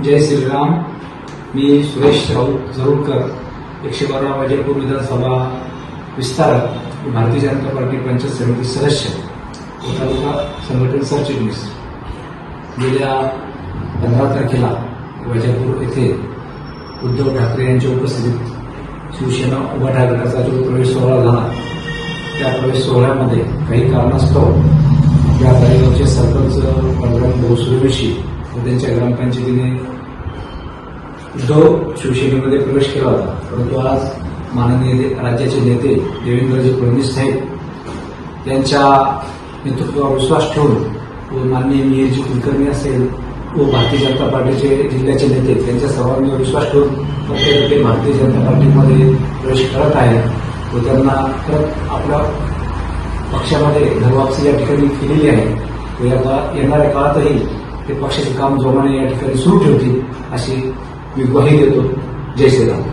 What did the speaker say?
जय श्रीराम. मी सुरेश राऊत जरूरकर एकशे बारा वैजयपूर विधानसभा विस्तारक भारतीय जनता पार्टी पंचायत समिती सदस्य व तालुका संघटन सरचिटणीस. गेल्या पंधरा तारखेला वैजापूर येथे उद्धव ठाकरे यांच्या उपस्थितीत शिवसेना उभा ठाकरेचा जो प्रवेश सोहळा झाला त्या प्रवेश सोहळ्यामध्ये काही कारणास्तव या गाडीगावचे सरपंच बलराम भाऊ सूर्यवंशी त्यांच्या ग्रामपंचायतीने उद्धव शिवसेनेमध्ये प्रवेश केला होता परंतु आज माननीय राज्याचे नेते देवेंद्रजी फडणवीस साहेब यांच्या नेतृत्वावर विश्वास ठेवून व माननीय मिहिरजी कुलकर्णी असेल व भारतीय जनता पार्टीचे जिल्ह्याचे नेते त्यांच्या सर्वांवर विश्वास ठेवून प्रत्येक ते भारतीय जनता पार्टीमध्ये प्रवेश करत आहे व त्यांना परत आपल्या पक्षामध्ये घरवापसी या ठिकाणी केलेली आहे. व या येणाऱ्या काळातही ते पक्षाचे काम जोमाने या ठिकाणी सुरू ठेवतील अशी मी ग्वाही देतो. जय श्रीराम.